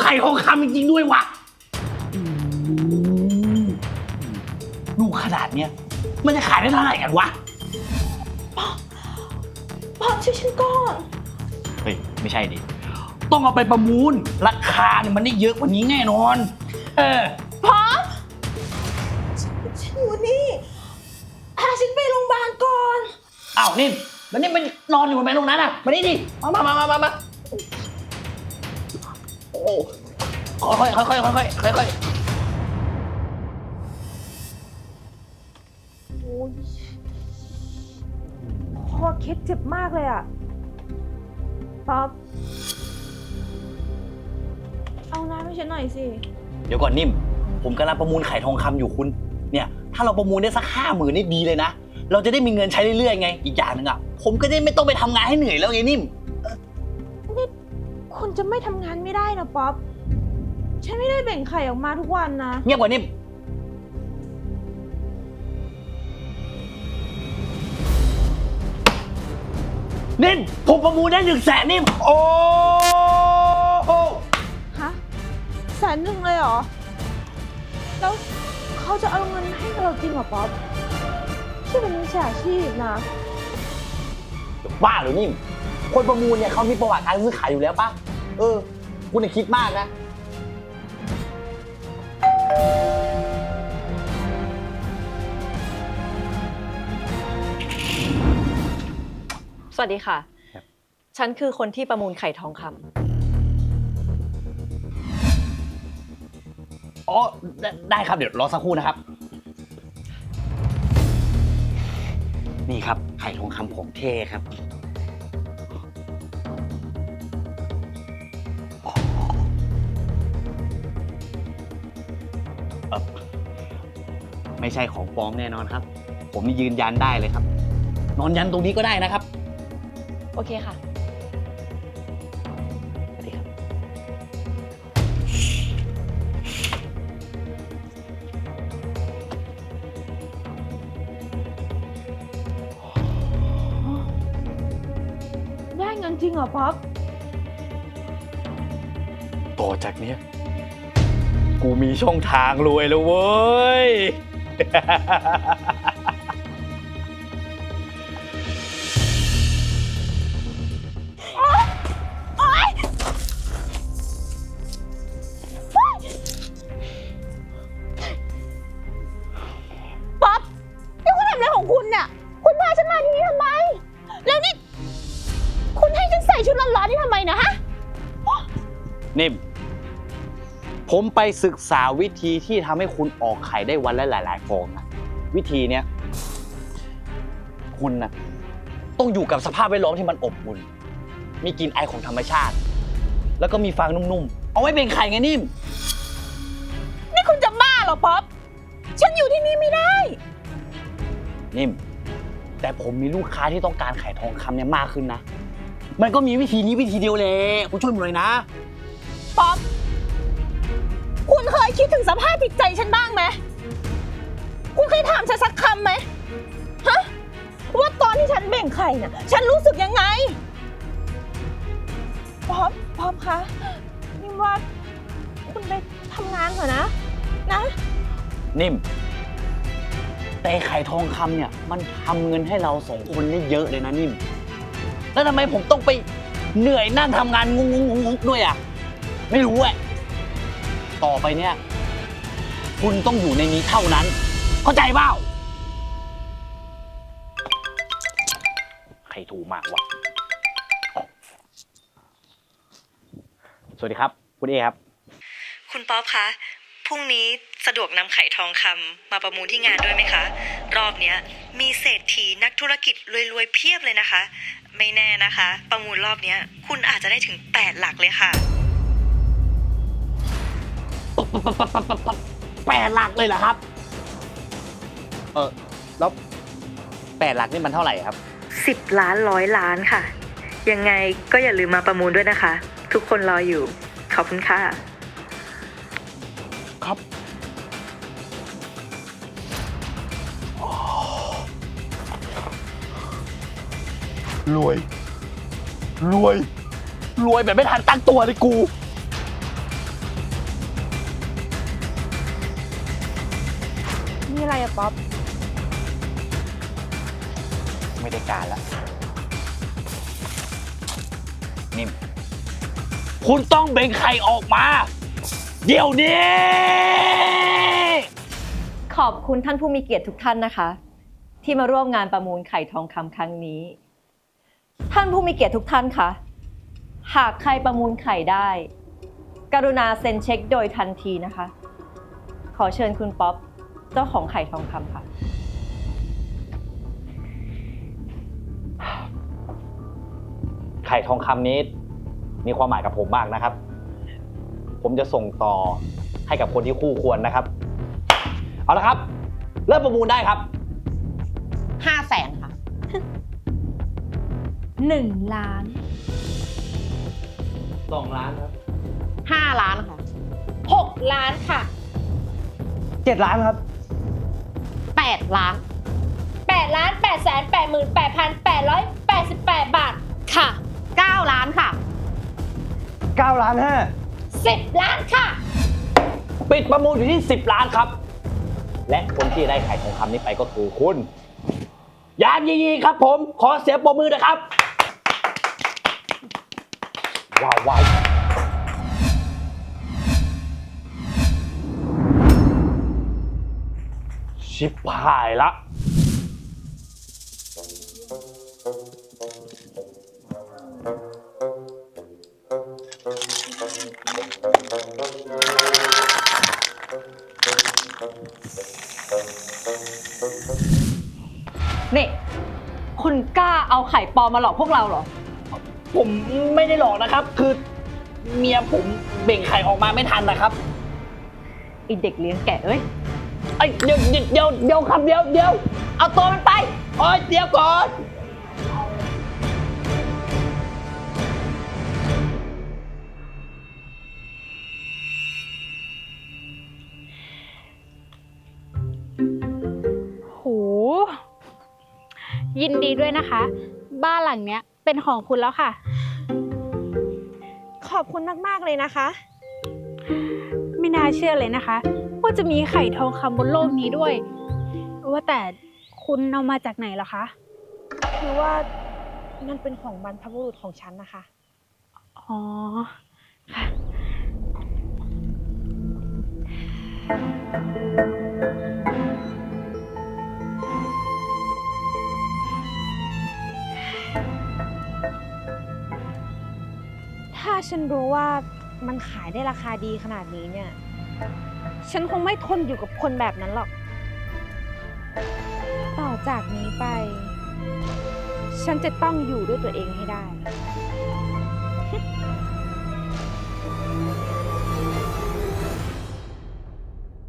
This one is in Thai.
ไข่ทองคำจริงๆด้วยวะอืมลูขนาดเนี้ย มันจะขายได้เท่าไหร่กันวะป๊อปช่วยฉันก่อน เฮ้ย ไม่ใช่ดิ ต้องเอาไปประมูล ราคาเนี่ยมันได้เยอะกว่านี้แน่นอน เออป๊อฉันอยู่นี่พาฉันไปโรงพยาบาลก่อน อ้าวนิ่มแล้วนี่มันนอนอยู่บนแมตรงนั้นอะ มานี่ดิ มามามามามา มาโอ้ค่อยๆค่อยๆค่อยๆค่อยๆค่อยโอ้ยคอเคสเจ็บมากเลยอะป๊อปเอาน้ำให้ฉันหน่อยสิๆเดี๋ยวก่อนนิ่ม ผมกำลังประมูลไข่ทองคำอยู่คุณ เนี่ย ถ้าเราประมูลได้สักห้าหมื่นนี่ดีเลยนะ เราจะได้มีเงินใช้เรื่อยๆไง อีกอย่างหนึ่งอะ ผมก็ได้ไม่ต้องไปทำงานให้เหนื่อยแล้วไงนิ่มคุณ จะไม่ทำงานไม่ได้นะป๊อป ฉันไม่ได้แบ่งไข่ออกมาทุกวันนะ เงียบกว่านิ่มนิ่มผมประมูลได้หนึ่งแสนนิ่มโอ้โหฮะแสนหนึ่งเลยเหรอ แล้วเขาจะเอาเงินให้เราจริงเหรอป๊อปที่เป็นมิจฉาชีพนะ บ้าเหรือนิ่มคนประมูลเนี่ยเขามีประวัติการซื้อขายอยู่แล้วปะ เออคุณอย่าคิดมากนะ สวัสดีค่ะ ครับ ฉันคือคนที่ประมูลไข่ทองคำอ๋อได้ได้ครับเดี๋ยวรอสักครู่นะครับ นี่ครับไข่ทองคำของเท่ครับ ไม่ใช่ของปลอมแน่นอนครับ ผมนี่ยืนยันได้เลยครับ นอนยันตรงนี้ก็ได้นะครับ โอเคค่ะ สวัสดีครับ ได้เงินจริงเหรอป๊อป ต่อจากเนี้ย กูมีช่องทางรวยแล้วเว้ย ป๊อปนี่คุณทำอะไรของคุณเนี่ย คุณพาฉันมาที่นี่ทำไม แล้วนี่ คุณให้ฉันใส่ชุดร้อนๆนี่ทำไมนะฮะ นิ่ม ผมไปศึกษาวิธีที่ทำให้คุณออกไข่ได้วันละหลาย ๆ ฟองนะวิธีเนี้ยคุณนะต้องอยู่กับสภาพแวดล้อมที่มันอบอุ่น มีกลิ่นไอของธรรมชาติ แล้วก็มีฟางนุ่ม ๆ เอาไว้เป็นไข่ไงนิ่ม นี่คุณจะบ้าเหรอป๊อป ฉันอยู่ที่นี่ไม่ได้ นิ่ม แต่ผมมีลูกค้าที่ต้องการไข่ทองคำเนี่ยมากขึ้นนะ มันก็มีวิธีนี้วิธีเดียวเลยคุณช่วยผมหน่อยนะ ป๊อป คิดถึงสภาพจิตใจฉันบ้างไหมคุณเคยถามฉันสักคำไหมฮะว่าตอนที่ฉันแบ่งไข่น่ะ ฉันรู้สึกยังไงป๊อปป๊อปคะนี่ว่าคุณไปทำงานเถอะนะ นะ นิ่ม แต่ไข่ทองคำเนี่ย มันทำเงินให้เราสองคนได้เยอะเลยนะนิ่ม แล้วทำไมผมต้องไปเหนื่อยนั่งทำงานงงงงงด้วยอะ ไม่รู้อะต่อไปเนี่ย คุณต้องอยู่ในนี้เท่านั้น เข้าใจเปล่าใครถูกมากวะสวัสดีครับ คุณเอครับ คุณป๊อปคะพรุ่งนี้สะดวกนำไข่ทองคำมาประมูลที่งานด้วยไหมคะ รอบเนี้ยมีเศรษฐีนักธุรกิจรวยๆเพียบเลยนะคะ ไม่แน่นะคะ ประมูลรอบเนี้ย คุณอาจจะได้ถึง 8 หลักเลยค่ะ แปดหลักเลยเหรอครับ เออแล้วแปดหลักนี่มันเท่าไหร่ครับ 10 ล้านร้อยล้านค่ะ ยังไงก็อย่าลืมมาประมูลด้วยนะคะ ทุกคนรออยู่ ขอบคุณค่ะ ครับรวย รวย รวยแบบไม่ทันตั้งตัวเลยกู ป๊อปไม่ได้การแล้วนิ่มคุณต้องเบ่งไข่ออกมา เดี๋ยวนี้ ขอบคุณท่านผู้มีเกียรติทุกท่านนะคะ ที่มาร่วมงานประมูลไข่ทองคำครั้งนี้ ท่านผู้มีเกียรติทุกท่านคะหากใครประมูลไข่ได้ กรุณาเซ็นเช็คโดยทันทีนะคะ ขอเชิญคุณป๊อป เจ้าของไข่ทองคำค่ะ ไข่ทองคำนี้ มีความหมายกับผมมากนะครับ ผมจะส่งต่อให้กับคนที่คู่ควรนะครับ เอาละครับ เริ่มประมูลได้ครับ ห้าแสนค่ะ หนึ่งล้านสองล้านครับห้าล้านค่ะหกล้านค่ะ เจ็ดล้านครับ แปดล้านแปดล้านแปดแสนแปดหมื่นแปดพันแปดร้อยแปดสิบแปดบาท ค่ะเก้าล้านค่ะเก้าล้านห้าสิบล้านค่ะ ปิดประมูลอยู่ที่ 10 ล้านครับ และคนที่ได้ไข่ทองคำนี้ไปก็คือคุณ ยานยีๆครับผม ขอเสียงปรบมือนะครับ ว้าวว้าว ชิบหายละ นี่ คุณกล้าเอาไข่ปลอมมาหลอกพวกเราเหรอ ผมไม่ได้หลอกนะครับ คือเมียผมเบ่งไข่ออกมาไม่ทันนะครับไอเด็กเลี้ยงแกะเอ้ย ไอ้ยเดี๋ยวเดี๋ยวเดี๋ยวเดี๋ยวครับเดี๋ยวเดี๋ยวเอาตัวมันไปโอ้ยเดี๋ยวก่อน โห ยินดีด้วยนะคะ บ้านหลังเนี้ยเป็นของคุณแล้วค่ะ ขอบคุณมาก ๆ เลยนะคะไม่ น่าเชื่อเลยนะคะ ว่าจะมีไข่ทองคำบนโลกนี้ด้วย ว่าแต่คุณเอามาจากไหนเหรอคะ คือว่ามันเป็นของบรรพบุรุษของฉันนะคะ อ๋อ ค่ะ ถ้าฉันรู้ว่ามันขายได้ราคาดีขนาดนี้เนี่ย ฉันคงไม่ทนอยู่กับคนแบบนั้นหรอก ต่อจากนี้ไป ฉันจะต้องอยู่ด้วยตัวเองให้ได้